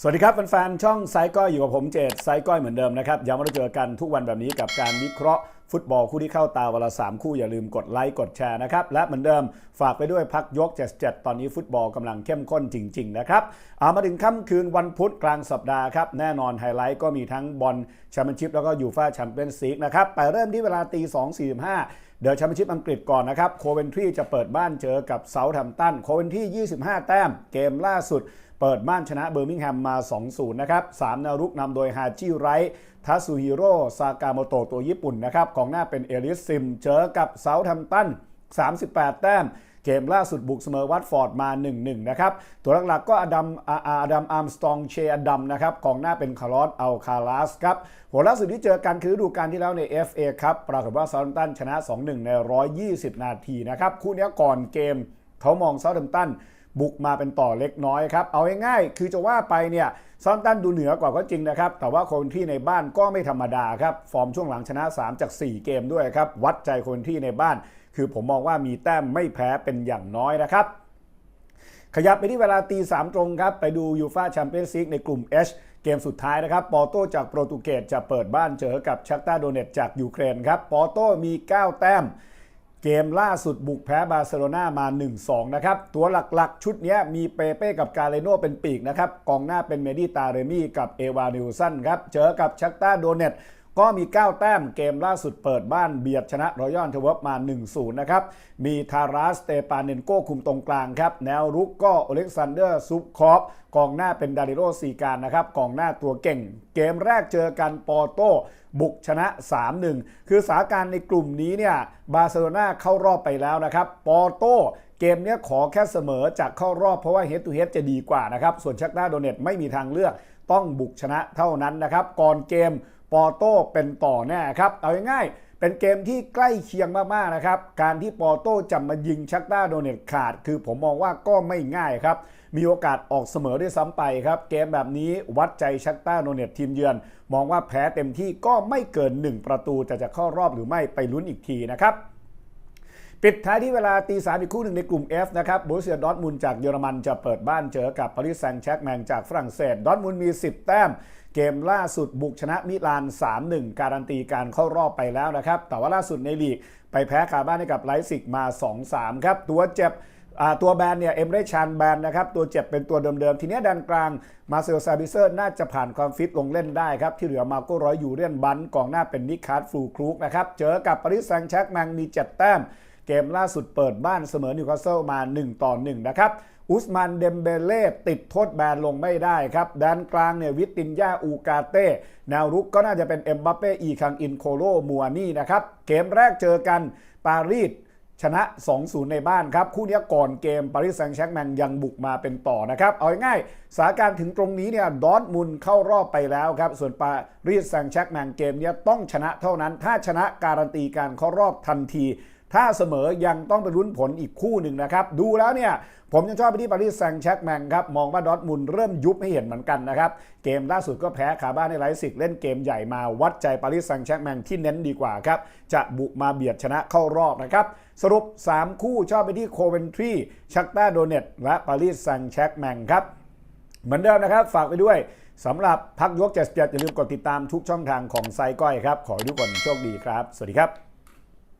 สวัสดีครับแฟนๆช่องไซก้อยอยู่กับผมเจตไซก้อยเหมือนเดิมนะครับย้ำว่าเราเจอกันทุกวันแบบนี้กับการวิเคราะห์ฟุตบอลคู่ที่เข้าตาวันละสามคู่อย่าลืมกดไลค์กดแชร์นะครับ และเหมือนเดิมฝากไปด้วยพักยก 77 ตอนนี้ฟุตบอลกำลังเข้มข้นจริง ๆ นะครับ เอามาถึงค่ำคืนวันพุธกลางสัปดาห์ครับ แน่นอนไฮไลท์ก็มีทั้งบอลแชมเปี้ยนชิพแล้วก็ยูฟ่าแชมเปี้ยนส์ลีกนะครับแต่เริ่มที่เวลาตี 2.45 เดี๋ยวแชมเปี้ยนชิพอังกฤษก่อนนะครับโคเวนทรีจะเปิดบ้านเจอกับเซาท์แฮมป์ตันโคเวนทรี25 แต้มเกมล่าสุด เปิดบ้านชนะเบอร์มิงแฮมมา 2-0 นะครับ 3นวรุกนำโดยฮาจิไรทัส u ฮิโร่ซากาโมโตะตัวญี่ปุ่นนะครับของหน้าเป็นเอลิสซิม เจอกับเซาท์แฮมตัน 38 แต้มเกมล่าสุดบุกเสมอวัตฟอร์ดมา 1-1 นะครับ ตัวหลักๆก็อดัมอาดัมอาร์มสตองเชอดัมนะครับกองหน้าเป็นคาร์ลอสอัลคาลาสครับหัวล่าสุดที่เจอกันคือดูกาลที่แล้วใน FA ครับปรากฏว่าเซาท์แฮมตันชนะ 2-1 ใน 120 นาทีนะครับ คู่นี้ก่อนเกมเขามองเซาท์แฮมตัน บุกมาเป็นต่อเล็กน้อยครับ เอาง่ายๆคือจะว่าไปเนี่ยซอนตันดูเหนือกว่าก็จริงนะครับ แต่ว่าคนที่ในบ้านก็ไม่ธรรมดาครับ ฟอร์มช่วงหลังชนะ 3 จาก 4 เกมด้วยครับ วัดใจคนที่ในบ้าน คือผมมองว่ามีแต้มไม่แพ้เป็นอย่างน้อยนะครับ ขยับไปที่เวลาตีสามตรงครับ ไปดูยูฟาแชมเปี้ยนส์ลีกในกลุ่ม H เกมสุดท้ายนะครับ ปอโตจากโปรตุเกสจะเปิดบ้านเจอกับชักตาโดเนตจากยูเครนครับ ปอโตมี 9 แต้ม เกมล่าสุดบุกแพ้บาร์เซโลนามา 1-2 นะครับ ตัวหลักๆ ชุดนี้มีเปเป้กับกาเลโนเป็นปีกนะครับ กองหน้าเป็นเมดิตาเรมี่กับเอวานิวสันครับ เจอกับชักตาโดเนต ก็มี 9 แต้มเกมล่าสุดเปิดบ้านเบียดชนะรอยัลเทเวิร์มา 1-0 นะครับ มีทาราสเตปาเนนโกคุมตรงกลางครับ แนวรุกก็อเล็กซานเดอร์ซุปคอฟกองหน้าเป็นดาริโรซีการนะครับกองหน้าตัวเก่ง เกมแรกเจอกันปอโตบุกชนะ 3-1 คือสถานการณ์ในกลุ่มนี้เนี่ยบาร์เซโลนาเข้ารอบไปแล้วนะครับปอโตเกมเนี้ยขอแค่เสมอจากเข้ารอบเพราะว่าเฮด t ูเฮดจะดีกว่านะครับ ส่วนชักหน้าโดเนตไม่มีทางเลือกต้องบุกชนะเท่านั้นนะครับ ก่อนเกม ปอโต้เป็นต่อแน่ครับ เอาง่ายๆเป็นเกมที่ใกล้เคียงมากๆนะครับ การที่ปอโต้จะมายิงชักต้าโดเนตขาด คือผมมองว่าก็ไม่ง่ายครับ มีโอกาสออกเสมอด้วยซ้ำไปครับ เกมแบบนี้วัดใจชักต้าโนเนตทีมเยือน มองว่าแพ้เต็มที่ก็ไม่เกิน 1 ประตูจะจะเข้ารอบหรือไม่ไปลุ้นอีกทีนะครับ ปิดท้ายที่เวลาตีสามอีกคู่หนึ่งในกลุ่ม F นะครับบูเซียดอทมุนจากเยอรมันจะเปิดบ้านเจอกับปารีสแซงต์แชร์กแมงจากฝรั่งเศสดอทมุนมี 10 แต้ม เกมล่าสุดบุกชนะมิลาน 3-1 การันตีการเข้ารอบไปแล้วนะครับ แต่ว่าล่าสุดในลีก ไปแพ้คาบ้านให้กับไลซิกมา 2-3 ครับ ตัวเจ็บตัวแบนเนี่ยเอ็มเรชานแบนนะครับ ตัวเจ็บเป็นตัวเดิมๆ ทีนี้ดันกลางมาเซลซาบิเซอร์น่าจะผ่านความฟิตลงเล่นได้ครับ ที่เหลือมาโก้ร้อยอยู่เรียนบันกองหน้าเป็นนิคาร์ดฟลูครูกนะครับ เจอกับปารีสแซงต์แชร์กแมงมี 7 แต้ม เกมล่าสุดเปิดบ้านเสมอนิวคาสเซิลมา 1 ต่อ 1 นะครับ อุสมันเดมเบเล่ติดโทษแบนลงไม่ได้ครับด้านกลางเนี่ยวิตินยาอูกาเต้แนวรุกก็น่าจะเป็นเอ็มบัปเป้อีคังอินโคโลมัวนี่นะครับ เกมแรกเจอกันปารีสชนะ 2-0 ในบ้านครับ คู่นี้ก่อนเกมปารีสแซงต์แชร์กแมงยังบุกมาเป็นต่อนะครับ เอาง่ายสถานการณ์ถึงตรงนี้เนี่ยดอทมุนเข้ารอบไปแล้วครับ ส่วนปารีสแซงต์แชร์กแมงเกมเนี้ยต้องชนะเท่านั้น ถ้าชนะการันตีการเข้ารอบทันที ถ้าเสมอยังต้องไปลุ้นผลอีกคู่หนึ่งนะครับ ดูแล้วเนี่ย ผมยังชอบไปที่ปารีสแซงแชร์กแมงครับ มองว่าดอทมุนเริ่มยุบให้เห็นเหมือนกันนะครับ เกมล่าสุดก็แพ้ขาบ้านในไลฟ์ซิกเล่นเกมใหญ่มาวัดใจปารีสแซงแชร์กแมงที่เน้นดีกว่าครับ จะบุกมาเบียดชนะเข้ารอบนะครับ สรุป 3 คู่ชอบไปที่โคเวนทรีชักต้าโดเนตและปารีสแซงแชร์กแมงครับเหมือนเดิมนะครับฝากไปด้วยสำหรับพักยก77อย่าลืมกดติดตามทุกช่องทางของไซก้อยครับ ขอให้ทุกคนโชคดีครับ สวัสดีครับ